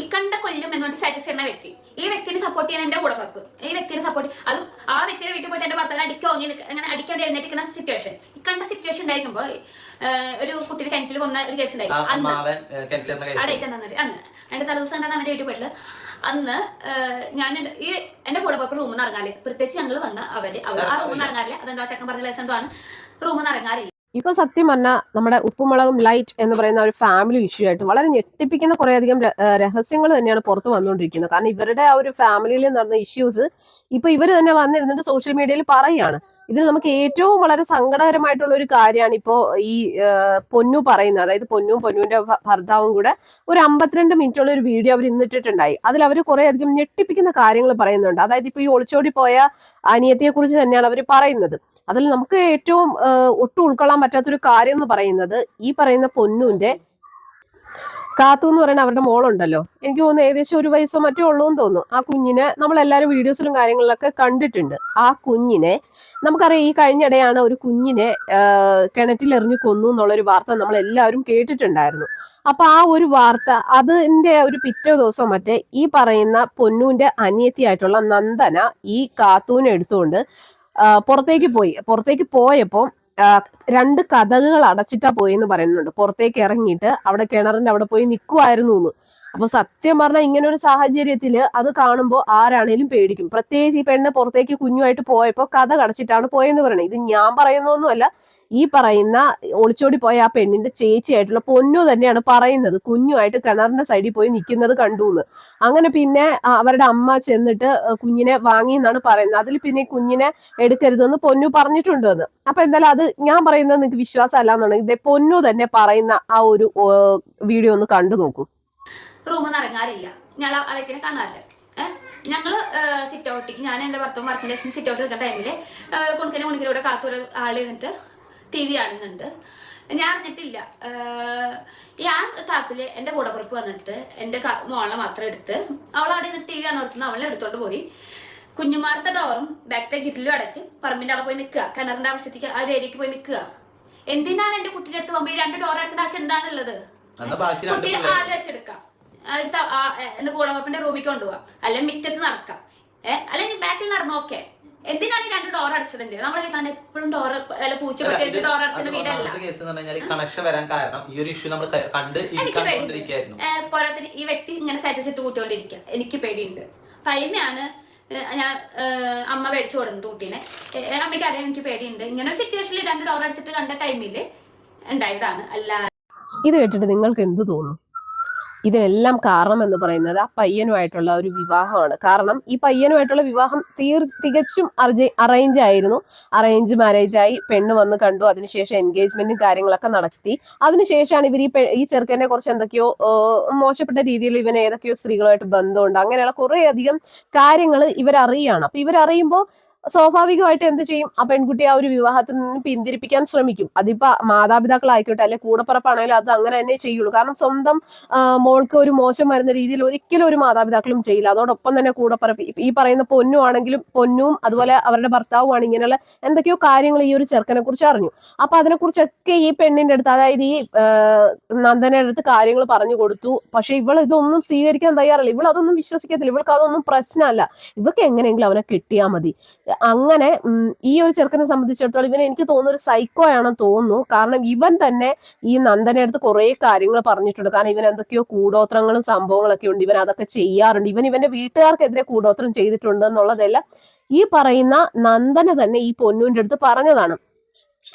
ഇക്കണ്ട കൊല്ലും പറഞ്ഞിട്ട് സ്റ്റാറ്റസ് ചെയ്യുന്ന വ്യക്തി. ഈ വ്യക്തിനെ സപ്പോർട്ട് ചെയ്യാൻ എന്റെ കൂടെ പപ്പ് ഈ വ്യക്തിനെ സപ്പോർട്ട് അതും ആ വ്യക്തിയുടെ വീട്ടിൽ പോയിട്ട് എന്റെ ഭർത്താവിനെ അടിക്കോ അങ്ങനെ അടിക്കാതെ എഴുന്നേറ്റിക്കുന്ന സിറ്റുവേഷൻ ഇക്കണ്ട സിറ്റുവേഷൻ ഉണ്ടായിരിക്കുമ്പോൾ ഒരു കുട്ടിയുടെ കിണറ്റിൽ കൊന്ന ഒരു കേസ് ഉണ്ടായിരുന്നു ഉണ്ടായി അന്ന് എന്നാ അന്ന്. എന്റെ തലേദിവസം കണ്ടാണ് അവന്റെ വീട്ടിൽ പോയിട്ടുള്ളത്. അന്ന് ഞാൻ ഈ എന്റെ കൂടെ പോയപ്പോൾ റൂമിൽ നിന്ന് ഇറങ്ങാറില്ല. പ്രത്യേകിച്ച് ഞങ്ങൾ വന്ന അവർ ആ റൂമിൽ നിന്ന് ഇറങ്ങാറില്ല. അതെന്താ ചക്കൻ പറഞ്ഞ ലൈസൻസ് ആണ്. റൂമിൽ നിന്ന് ഇറങ്ങാറില്ല. ഇപ്പൊ സത്യം പറഞ്ഞാൽ നമ്മുടെ ഉപ്പുമുളകും ലൈറ്റ് എന്ന് പറയുന്ന ഒരു ഫാമിലി ഇഷ്യൂ ആയിട്ട് വളരെ ഞെട്ടിപ്പിക്കുന്ന കുറേയധികം രഹസ്യങ്ങൾ തന്നെയാണ് പുറത്ത് വന്നുകൊണ്ടിരിക്കുന്നത്. കാരണം ഇവരുടെ ആ ഒരു ഫാമിലിയിൽ നടന്ന ഇഷ്യൂസ് ഇപ്പൊ ഇവർ തന്നെ വന്നിരുന്നിട്ട് സോഷ്യൽ മീഡിയയിൽ പറയുകയാണ്. ഇതിൽ നമുക്ക് ഏറ്റവും വളരെ സങ്കടകരമായിട്ടുള്ള ഒരു കാര്യമാണ് ഇപ്പോ ഈ പൊന്നു പറയുന്നത്. അതായത് പൊന്നും പൊന്നുവിന്റെ ഭർത്താവും കൂടെ ഒരു അമ്പത്തിരണ്ട് മിനിറ്റുള്ള ഒരു വീഡിയോ അവർ ഇന്നിട്ടിട്ടുണ്ടായി. അതിൽ അവർ കുറെ അധികം ഞെട്ടിപ്പിക്കുന്ന കാര്യങ്ങൾ പറയുന്നുണ്ട്. അതായത് ഇപ്പൊ ഈ ഒളിച്ചോടി പോയ അനിയത്തിയെ കുറിച്ച് തന്നെയാണ് അവർ പറയുന്നത്. അതിൽ നമുക്ക് ഏറ്റവും ഒട്ടും ഉൾക്കൊള്ളാൻ പറ്റാത്തൊരു കാര്യം എന്ന് പറയുന്നത് ഈ പറയുന്ന പൊന്നുവിന്റെ കാത്തു എന്ന് പറയുന്ന അവരുടെ മോളുണ്ടല്ലോ. എനിക്ക് തോന്നുന്നു ഏകദേശം ഒരു വയസ്സോ മറ്റോ ഉള്ളൂ എന്ന് തോന്നുന്നു. ആ കുഞ്ഞിനെ നമ്മൾ നമ്മളെല്ലാവരും വീഡിയോസിലും കാര്യങ്ങളിലൊക്കെ കണ്ടിട്ടുണ്ട്. ആ കുഞ്ഞിനെ നമുക്കറിയാം ഈ കഴിഞ്ഞിടെയാണ് ഒരു കുഞ്ഞിനെ കിണറ്റിൽ എറിഞ്ഞു കൊന്നു എന്നുള്ള ഒരു വാർത്ത നമ്മൾ എല്ലാവരും കേട്ടിട്ടുണ്ടായിരുന്നു. അപ്പൊ ആ ഒരു വാർത്ത അതിന്റെ ഒരു പിറ്റേ ദിവസം മറ്റേ ഈ പറയുന്ന പൊന്നുവിന്റെ അനിയത്തിയായിട്ടുള്ള നന്ദന ഈ കാത്തൂനെ എടുത്തുകൊണ്ട് പുറത്തേക്ക് പോയി. പുറത്തേക്ക് പോയപ്പോൾ രണ്ട് കഥകൾ അടച്ചിട്ടാ പോയെന്ന് പറയുന്നുണ്ട്. പുറത്തേക്ക് ഇറങ്ങിയിട്ട് അവിടെ കിണറിന്റെ അവിടെ പോയി നിൽക്കുമായിരുന്നു എന്ന്. അപ്പൊ സത്യം പറഞ്ഞാൽ ഇങ്ങനെ ഒരു സാഹചര്യത്തിൽ അത് കാണുമ്പോൾ ആരാണേലും പേടിക്കും. പ്രത്യേകിച്ച് ഈ പെണ്ണ് പുറത്തേക്ക് കുഞ്ഞുമായിട്ട് പോയപ്പോൾ കഥ കടച്ചിട്ടാണ് പോയെന്ന് പറയുന്നത്. ഇത് ഞാൻ പറയുന്നൊന്നുമല്ല ഈ പറയുന്ന ഒളിച്ചോടി പോയ ആ പെണ്ണിന്റെ ചേച്ചിയായിട്ടുള്ള പൊന്നു തന്നെയാണ് പറയുന്നത്. കുഞ്ഞുമായിട്ട് കിണറിന്റെ സൈഡിൽ പോയി നിൽക്കുന്നത് കണ്ടു എന്ന് അങ്ങനെ പിന്നെ അവരുടെ അമ്മ ചെന്നിട്ട് കുഞ്ഞിനെ വാങ്ങി എന്നാണ് പറയുന്നത്. അതിൽ പിന്നെ കുഞ്ഞിനെ എടുക്കരുതെന്ന് പൊന്നു പറഞ്ഞിട്ടുണ്ട് എന്ന് അപ്പൊ എന്തായാലും അത് ഞാൻ പറയുന്നത് നിങ്ങൾക്ക് വിശ്വാസം അല്ലാന്നുണ്ടെങ്കിൽ ഇതേ പൊന്നു തന്നെ പറയുന്ന ആ ഒരു വീഡിയോ ഒന്ന് കണ്ടു നോക്കൂ. റൂമിൽ നിന്ന് ഇറങ്ങാറില്ല ഞാൻ വ്യക്തിനെ കാണാറില്ല. ഏഹ് ഞങ്ങൾ സിറ്റ് ഔട്ടിക്ക് ഞാൻ എന്റെ ഭർത്താവും വർക്കിന്റെ സിറ്റ് ഔട്ടിൽ ടൈമിൽ കുണിക്കനെ കുണിക്കലൂടെ കാത്തൊരു ആളിരുന്നിട്ട് ടി വി കാണുന്നുണ്ട്. ഞാൻ അറിഞ്ഞിട്ടില്ല. ഏഹ് ഞാൻ താപ്പിൽ എന്റെ കൂടപ്പുറപ്പ് വന്നിട്ട് എന്റെ ക- മോളെ മാത്രം എടുത്ത് അവൾ അവിടെ നിന്ന് ടി വി കാണുന്ന അവളെ എടുത്തോണ്ട് പോയി. കുഞ്ഞുമാരത്തെ ഡോറും ബാക്കത്തെ ഗിറ്റിലും അടച്ച് പറമ്പിന്റെ അവിടെ പോയി നിൽക്കുക. കിണറിന്റെ ആവശ്യത്തേക്ക് ആ ഒരു ഏരിയക്ക് പോയി നിൽക്കുക. എന്തിനാണ് എന്റെ കുട്ടിയുടെ അടുത്ത് പോകുമ്പോൾ ഈ രണ്ട് ഡോർ അടക്കേണ്ട ആവശ്യം എന്താണുള്ളത്? ആൾ വെച്ചെടുക്കാം അടുത്ത എന്റെ കൂടപ്പന്റെ റൂമിൽ കൊണ്ടുപോവാം. അല്ലെങ്കിൽ മിറ്റത്ത് നടക്കാം. ഏഹ് അല്ലെങ്കിൽ ബാക്കിൽ നടന്നു? ഓക്കെ എന്തിനാണ് ഈ രണ്ട് ഡോർ അടച്ചതിന്റെ നമ്മളെ വീട്ടിലാണ് എപ്പോഴും ഡോർ അല്ല പൂച്ച പറ്റിച്ച് ഡോർ അടച്ചത് വീടല്ല. കേസ് എന്ന് പറഞ്ഞാൽ കണക്ഷൻ വരാൻ കാരണം ഈ ഒരു ഇഷ്യൂ നമ്മൾ കണ്ട് പോരാത്തിന് ഈ വ്യക്തി ഇങ്ങനെ സ്റ്റാറ്റസ് കൂട്ടുകൊണ്ടിരിക്കുക എനിക്ക് പേടിയുണ്ട്. പയ്യനെയാണ് ഞാൻ അമ്മ മേടിച്ചു കൊടുക്കുന്നത് കുട്ടീനെ അമ്മയ്ക്ക് അറിയാം എനിക്ക് പേടിയുണ്ട്. ഇങ്ങനെ ഒരു സിറ്റുവേഷനിൽ രണ്ട് ഡോർ അടിച്ചിട്ട് കണ്ട ടൈമിൽ ഉണ്ടായതാണ്. അല്ല ഇത് കേട്ടിട്ട് നിങ്ങൾക്ക് എന്ത് തോന്നും? ഇതിനെല്ലാം കാരണം എന്ന് പറയുന്നത് ആ പയ്യനുമായിട്ടുള്ള ഒരു വിവാഹമാണ്. കാരണം ഈ പയ്യനുമായിട്ടുള്ള വിവാഹം തീർ തികച്ചും അറേഞ്ച് ആയിരുന്നു. അറേഞ്ച് മാരേജ് ആയി പെണ്ണ് വന്ന് കണ്ടു. അതിനുശേഷം എൻഗേജ്മെന്റും കാര്യങ്ങളൊക്കെ നടത്തി. അതിനുശേഷമാണ് ഇവർ ഈ ഈ ചെറുക്കനെ കുറിച്ച് എന്തൊക്കെയോ മോശപ്പെട്ട രീതിയിൽ ഇവന് ഏതൊക്കെയോ സ്ത്രീകളുമായിട്ട് ബന്ധമുണ്ട്. അങ്ങനെയുള്ള കുറേ അധികം കാര്യങ്ങൾ ഇവരറിയാണ്. അപ്പൊ ഇവരറിയുമ്പോൾ സ്വാഭാവികമായിട്ട് എന്ത് ചെയ്യും? ആ പെൺകുട്ടി ആ ഒരു വിവാഹത്തിൽ നിന്ന് പിന്തിരിപ്പിക്കാൻ ശ്രമിക്കും. അതിപ്പോ മാതാപിതാക്കളായിക്കോട്ടെ അല്ലെ കൂടപ്പറപ്പാണെങ്കിലും അത് അങ്ങനെ തന്നെ ചെയ്യുള്ളൂ. കാരണം സ്വന്തം മോൾക്ക് ഒരു മോശം വരുന്ന രീതിയിൽ ഒരിക്കലും ഒരു മാതാപിതാക്കളും ചെയ്യില്ല. അതോടൊപ്പം തന്നെ കൂടപ്പറപ്പ്. ഈ- പറയുന്ന പൊന്നു ആണെങ്കിലും പൊന്നും അതുപോലെ അവരുടെ ഭർത്താവുമാണ് ഇങ്ങനെയുള്ള എന്തൊക്കെയോ കാര്യങ്ങൾ ഈ ഒരു ചെറുക്കനെ കുറിച്ച് അറിഞ്ഞു. അപ്പൊ അതിനെക്കുറിച്ചൊക്കെ ഈ പെണ്ണിന്റെ അടുത്ത് അതായത് ഈ നന്ദനയുടെ അടുത്ത് കാര്യങ്ങൾ പറഞ്ഞു കൊടുത്തു. പക്ഷെ ഇവൾ ഇതൊന്നും സ്വീകരിക്കാൻ തയ്യാറല്ല. ഇവൾ അതൊന്നും വിശ്വസിക്കത്തില്ല. ഇവൾക്ക് അതൊന്നും പ്രശ്നമല്ല. ഇവക്ക് എങ്ങനെയെങ്കിലും അവനെ കിട്ടിയാൽ മതി. അങ്ങനെ ഈ ഒരു ചെറുക്കനെ സംബന്ധിച്ചിടത്തോളം ഇവനെ എനിക്ക് തോന്നുന്നു ഒരു സൈക്കോ ആണെന്ന് തോന്നുന്നു. കാരണം ഇവൻ തന്നെ ഈ നന്ദനെ അടുത്ത് കുറെ കാര്യങ്ങൾ പറഞ്ഞിട്ടുണ്ട്. കാരണം ഇവൻ എന്തൊക്കെയോ കൂടോത്രങ്ങളും സംഭവങ്ങളൊക്കെ ഉണ്ട്. ഇവൻ അതൊക്കെ ചെയ്യാറുണ്ട്. ഇവൻ ഇവന്റെ വീട്ടുകാർക്കെതിരെ കൂടോത്രം ചെയ്തിട്ടുണ്ട് എന്നുള്ളതെല്ലാം ഈ പറയുന്ന നന്ദന തന്നെ ഈ പൊന്നുവിന്റെ അടുത്ത് പറഞ്ഞതാണ്.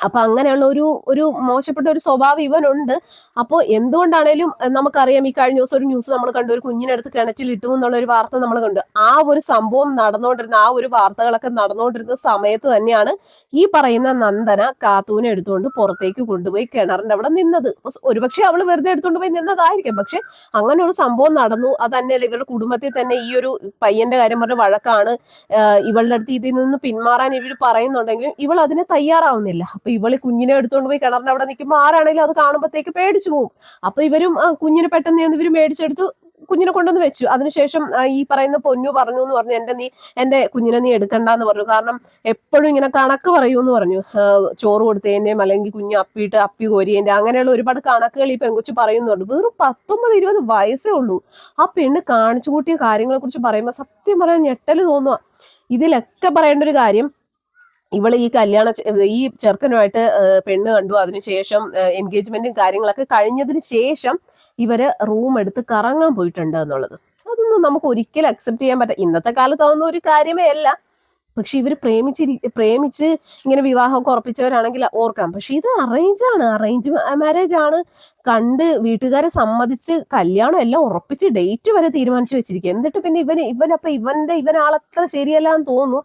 അപ്പൊ അങ്ങനെയുള്ള ഒരു ഒരു മോശപ്പെട്ട ഒരു സ്വഭാവം ഇവനുണ്ട്. അപ്പോൾ എന്തുകൊണ്ടാണേലും നമുക്കറിയാം ഈ കഴിഞ്ഞ ദിവസം ഒരു ന്യൂസ് നമ്മൾ കണ്ടു ഒരു കുഞ്ഞിനടുത്ത് കിണറ്റിൽ ഇട്ടു എന്നുള്ള ഒരു വാർത്ത നമ്മൾ കണ്ടു. ആ ഒരു സംഭവം നടന്നുകൊണ്ടിരുന്ന ആ ഒരു വാർത്തകളൊക്കെ നടന്നുകൊണ്ടിരുന്ന സമയത്ത് തന്നെയാണ് ഈ പറയുന്ന നന്ദന കാത്തൂനെ എടുത്തുകൊണ്ട് പുറത്തേക്ക് കൊണ്ടുപോയി കിണറിന്റെ അവിടെ നിന്നത്. ഒരുപക്ഷെ അവൾ വെറുതെ എടുത്തുകൊണ്ട് പോയി നിന്നതായിരിക്കും. പക്ഷെ അങ്ങനെ ഒരു സംഭവം നടന്നു. അത് തന്നെയല്ല ഇവരുടെ കുടുംബത്തിൽ തന്നെ ഈ ഒരു പയ്യന്റെ കാര്യം പറഞ്ഞ വഴക്കാണ് ഇവളുടെ അടുത്ത് ഇതിൽ നിന്ന് പിന്മാറാൻ ഇവർ പറയുന്നുണ്ടെങ്കിലും ഇവൾ അതിന് തയ്യാറാവുന്നില്ല. അപ്പൊ ഇവൾ കുഞ്ഞിനെ എടുത്തുകൊണ്ട് പോയി കിണറിന്റെ അവിടെ നിൽക്കുമ്പോൾ ആരാണെങ്കിലും അത് കാണുമ്പോഴത്തേക്ക് പേടിച്ചു പോകും അപ്പൊ ഇവരും കുഞ്ഞിനെ പെട്ടെന്ന് ഇവർ മേടിച്ചെടുത്തു കുഞ്ഞിനെ കൊണ്ടുവന്ന് വെച്ചു. അതിനുശേഷം ഈ പറയുന്ന പൊന്നു പറഞ്ഞു എന്ന് പറഞ്ഞു എന്റെ നീ എന്റെ കുഞ്ഞിനെ നീ എടുക്കണ്ട എന്ന് പറഞ്ഞു. കാരണം എപ്പോഴും ഇങ്ങനെ കണക്ക് പറയൂ എന്ന് പറഞ്ഞു ചോറ് കൊടുത്തതിന്റെയും അല്ലെങ്കിൽ കുഞ്ഞ് അപ്പിയിട്ട് അപ്പി കോരിയതിന്റെ അങ്ങനെയുള്ള ഒരുപാട് കണക്കുകൾ ഈ പെങ്കുച്ച് പറയുന്നുണ്ട് വെറും പത്തൊമ്പത് ഇരുപത് വയസ്സേ ഉള്ളൂ. ആ പെണ്ണ് കാണിച്ചു കൂട്ടിയ കാര്യങ്ങളെ കുറിച്ച് പറയുമ്പോൾ സത്യം പറയാൻ ഞെട്ടൽ തോന്നുക ഇതിലൊക്കെ പറയേണ്ട ഒരു കാര്യം ഇവൾ ഈ കല്യാണ ഈ ചെറുക്കനുമായിട്ട് പെണ്ണ് കണ്ടു. അതിനുശേഷം എൻഗേജ്മെന്റും കാര്യങ്ങളൊക്കെ കഴിഞ്ഞതിന് ശേഷം ഇവർ റൂം എടുത്ത് കറങ്ങാൻ പോയിട്ടുണ്ട് എന്നുള്ളത്. അതൊന്നും നമുക്ക് ഒരിക്കലും അക്സെപ്റ്റ് ചെയ്യാൻ പറ്റില്ല. ഇന്നത്തെ കാലത്ത് അതൊന്നും ഒരു കാര്യമേ അല്ല. പക്ഷെ ഇവർ പ്രേമിച്ചിരി പ്രേമിച്ച് ഇങ്ങനെ വിവാഹമൊക്കെ ഉറപ്പിച്ചവരാണെങ്കിൽ ഓർക്കാം പക്ഷെ ഇത് അറേഞ്ച് ആണ്. അറേഞ്ച് മാരേജ് ആണ്. കണ്ട് വീട്ടുകാരെ സമ്മതിച്ച് കല്യാണം എല്ലാം ഉറപ്പിച്ച് ഡേറ്റ് വരെ തീരുമാനിച്ചു വെച്ചിരിക്കുക എന്നിട്ട് പിന്നെ ഇവൻ ഇവനപ്പൊ ഇവന്റെ ഇവൻ ശരിയല്ല എന്ന് തോന്നുന്നു.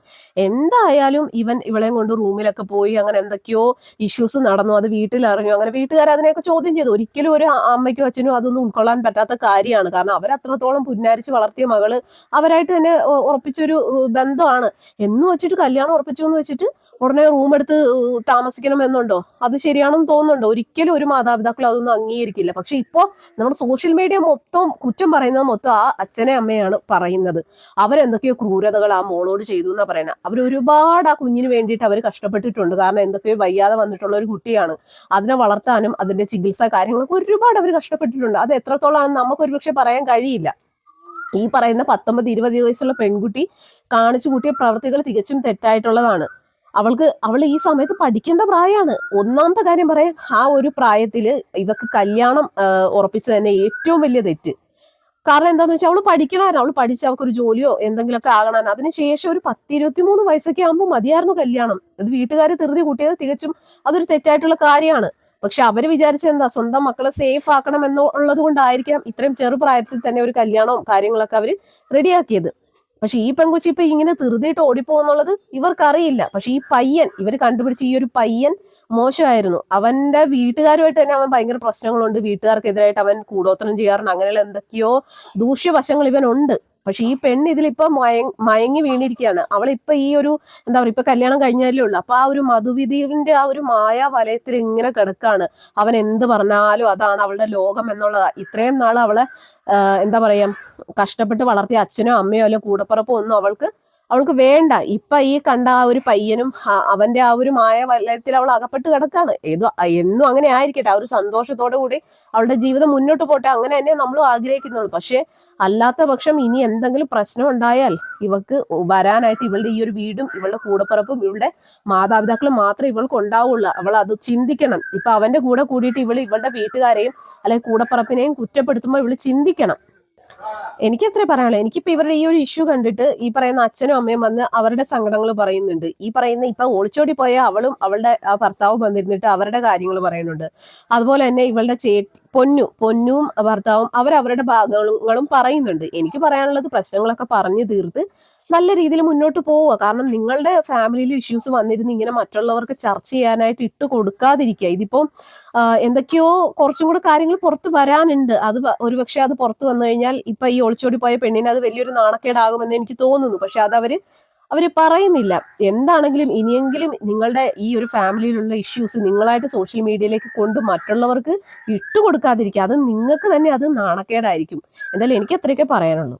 എന്തായാലും ഇവൻ ഇവളെയും കൊണ്ട് റൂമിലൊക്കെ പോയി അങ്ങനെ എന്തൊക്കെയോ ഇഷ്യൂസ് നടന്നു. അത് വീട്ടിൽ അറിഞ്ഞു അങ്ങനെ വീട്ടുകാർ അതിനെയൊക്കെ ചോദ്യം ചെയ്തു. ഒരിക്കലും ഒരു അമ്മയ്ക്കും അച്ഛനും അതൊന്നും ഉൾക്കൊള്ളാൻ പറ്റാത്ത കാര്യമാണ്. കാരണം അവരത്രത്തോളം പുന്നാരിച്ച് വളർത്തിയ മകൾ അവരായിട്ട് തന്നെ ഉറപ്പിച്ചൊരു ബന്ധമാണ്. എന്ന് വെച്ചിട്ട് കല്യാണം ഉറപ്പിച്ചു എന്ന് വെച്ചിട്ട് ഉടനെ റൂം എടുത്ത് താമസിക്കണം എന്നുണ്ടോ അത് ശരിയാണെന്ന് തോന്നുന്നുണ്ടോ? ഒരിക്കലും ഒരു മാതാപിതാക്കൾ അതൊന്നും അംഗീകരിക്കില്ല. പക്ഷെ ഇപ്പോ നമ്മുടെ സോഷ്യൽ മീഡിയ മൊത്തം കുറ്റം പറയുന്നത് മൊത്തം ആ അച്ഛനെ അമ്മയാണ് പറയുന്നത്. അവരെന്തൊക്കെയോ ക്രൂരതകൾ ആ മോളോട് ചെയ്തു എന്നാ പറയുന്നത് അവർ ഒരുപാട് ആ കുഞ്ഞിന് വേണ്ടിയിട്ട് അവർ കഷ്ടപ്പെട്ടിട്ടുണ്ട്. കാരണം എന്തൊക്കെയോ വയ്യാതെ വന്നിട്ടുള്ള ഒരു കുട്ടിയാണ്. അതിനെ വളർത്താനും അതിന്റെ ചികിത്സ കാര്യങ്ങളൊക്കെ ഒരുപാട് അവർ കഷ്ടപ്പെട്ടിട്ടുണ്ട്. അത് എത്രത്തോളാണെന്ന് നമുക്ക് ഒരുപക്ഷെ പറയാൻ കഴിയില്ല. ഈ പറയുന്ന പത്തൊമ്പത് ഇരുപത് വയസ്സുള്ള പെൺകുട്ടി കാണിച്ചു കൂട്ടിയ പ്രവൃത്തികൾ തികച്ചും തെറ്റായിട്ടുള്ളതാണ്. അവൾക്ക് അവൾ ഈ സമയത്ത് പഠിക്കേണ്ട പ്രായമാണ് ഒന്നാമത്തെ കാര്യം പറയാം ആ ഒരു പ്രായത്തിൽ ഇവക്ക് കല്യാണം ഉറപ്പിച്ചു തന്നെ ഏറ്റവും വലിയ തെറ്റ്. കാരണം എന്താന്ന് വെച്ചാൽ അവൾ പഠിക്കണമായിരുന്നു. അവൾ പഠിച്ച് അവൾക്ക് ഒരു ജോലിയോ എന്തെങ്കിലുമൊക്കെ ആകണം അതിനുശേഷം ഒരു പത്ത് ഇരുപത്തി മൂന്ന് വയസ്സൊക്കെ ആകുമ്പോൾ മതിയായിരുന്നു കല്യാണം. അത് വീട്ടുകാർ തിരുതി കൂട്ടിയത് തികച്ചും അതൊരു തെറ്റായിട്ടുള്ള കാര്യമാണ്. പക്ഷെ അവർ വിചാരിച്ച എന്താ സ്വന്തം മക്കളെ സേഫ് ആക്കണം എന്നുള്ളത് കൊണ്ടായിരിക്കാം ഇത്രയും ചെറുപ്രായത്തിൽ തന്നെ ഒരു കല്യാണവും കാര്യങ്ങളൊക്കെ അവർ റെഡിയാക്കിയത്. പക്ഷെ ഈ പെൺകുച്ചി ഇപ്പൊ ഇങ്ങനെ ധൃതിയിട്ട് ഓടിപ്പോന്നുള്ളത് ഇവർക്കറിയില്ല. പക്ഷെ ഈ പയ്യൻ ഇവർ കണ്ടുപിടിച്ച ഈ ഒരു പയ്യൻ മോശമായിരുന്നു. അവന്റെ വീട്ടുകാരുമായിട്ട് തന്നെ അവൻ ഭയങ്കര പ്രശ്നങ്ങളുണ്ട്. വീട്ടുകാർക്കെതിരായിട്ട് അവൻ കൂടോത്രം ചെയ്യാറുണ്ട്. അങ്ങനെയുള്ള എന്തൊക്കെയോ ദൂഷ്യവശങ്ങൾ ഇവനുണ്ട്. പക്ഷെ ഈ പെണ്ണ് ഇതിലിപ്പോ മയ- മയങ്ങി വീണിരിക്കുകയാണ്. അവളിപ്പൊ ഈ ഒരു എന്താ പറയുക ഇപ്പൊ കല്യാണം കഴിഞ്ഞാലേ ഉള്ളൂ. അപ്പൊ ആ ഒരു മധുവിധീവിന്റെ ആ ഒരു മായ വലയത്തിൽ ഇങ്ങനെ കിടക്കാണ്. അവൻ എന്ത് പറഞ്ഞാലും അതാണ് അവളുടെ ലോകം എന്നുള്ളതാ. ഇത്രയും നാൾ അവളെ എന്താ പറയാ കഷ്ടപ്പെട്ട് വളർത്തിയ അച്ഛനോ അമ്മയോ അല്ലെ കൂടപ്പുറപ്പോ ഒന്നും അവൾക്ക് അവൾക്ക് വേണ്ട. ഇപ്പൊ ഈ കണ്ട ആ ഒരു പയ്യനും അവന്റെ ആ ഒരു മായ വലയത്തിൽ അവൾ അകപ്പെട്ട് കിടക്കാണ്. ഏതോ എന്നും അങ്ങനെ ആയിരിക്കട്ടെ. ആ ഒരു സന്തോഷത്തോടു കൂടി അവളുടെ ജീവിതം മുന്നോട്ട് പോട്ടെ. അങ്ങനെ തന്നെ നമ്മളും ആഗ്രഹിക്കുന്നുള്ളൂ. പക്ഷെ അല്ലാത്ത പക്ഷം ഇനി എന്തെങ്കിലും പ്രശ്നം ഉണ്ടായാൽ ഇവക്ക് വരാനായിട്ട് ഇവളുടെ ഈ ഒരു വീടും ഇവളുടെ കൂടപ്പിറപ്പും ഇവളുടെ മാതാപിതാക്കളും മാത്രമേ ഇവൾക്ക് ഉണ്ടാവുള്ളൂ. അവൾ അത് ചിന്തിക്കണം. ഇപ്പൊ അവന്റെ കൂടെ കൂടിയിട്ട് ഇവൾ ഇവളുടെ വീട്ടുകാരെയും അല്ലെങ്കിൽ കൂടപ്പിറപ്പിനെയും കുറ്റപ്പെടുത്തുമ്പോൾ ഇവൾ ചിന്തിക്കണം. എനിക്ക് അത്രേ പറയാനുള്ളൂ. എനിക്കിപ്പോ ഇവരുടെ ഈ ഒരു ഇഷ്യൂ കണ്ടിട്ട് ഈ പറയുന്ന അച്ഛനും അമ്മയും വന്ന് അവരുടെ സങ്കടങ്ങൾ പറയുന്നുണ്ട്. ഈ പറയുന്ന ഇപ്പൊ ഒളിച്ചോടി പോയ അവളും അവളുടെ ആ ഭർത്താവും വന്നിരുന്നിട്ട് അവരുടെ കാര്യങ്ങൾ പറയുന്നുണ്ട്. അതുപോലെ തന്നെ ഇവളുടെ ചേ പൊന്നു പൊന്നും ഭർത്താവും അവരവരുടെ ഭാഗങ്ങളും പറയുന്നുണ്ട്. എനിക്ക് പറയാനുള്ളത് പ്രശ്നങ്ങളൊക്കെ പറഞ്ഞു തീർത്ത് നല്ല രീതിയിൽ മുന്നോട്ട് പോവുക. കാരണം നിങ്ങളുടെ ഫാമിലിയിൽ ഇഷ്യൂസ് വന്നിരുന്ന് ഇങ്ങനെ മറ്റുള്ളവർക്ക് ചർച്ച ചെയ്യാനായിട്ട് ഇട്ട് കൊടുക്കാതിരിക്കുക. ഇതിപ്പോ ആ, എന്തൊക്കെയോ കുറച്ചും കൂടെ കാര്യങ്ങൾ പുറത്ത് വരാനുണ്ട്. അത് ഒരുപക്ഷെ അത് പുറത്ത് വന്നു കഴിഞ്ഞാൽ ഇപ്പൊ ഈ ഒളിച്ചോടി പോയ പെണ്ണിന് അത് വലിയൊരു നാണക്കേടാകുമെന്ന് എനിക്ക് തോന്നുന്നു. പക്ഷെ അത് അവർ അവർ പറയുന്നില്ല. എന്താണെങ്കിലും ഇനിയെങ്കിലും നിങ്ങളുടെ ഈ ഒരു ഫാമിലിയിലുള്ള ഇഷ്യൂസ് നിങ്ങളായിട്ട് സോഷ്യൽ മീഡിയയിലേക്ക് കൊണ്ട് മറ്റുള്ളവർക്ക് ഇട്ടുകൊടുക്കാതിരിക്കുക. അത് നിങ്ങൾക്ക് തന്നെ അത് നാണക്കേടായിരിക്കും. എന്തായാലും എനിക്ക് അത്രയൊക്കെ പറയാനുള്ളൂ.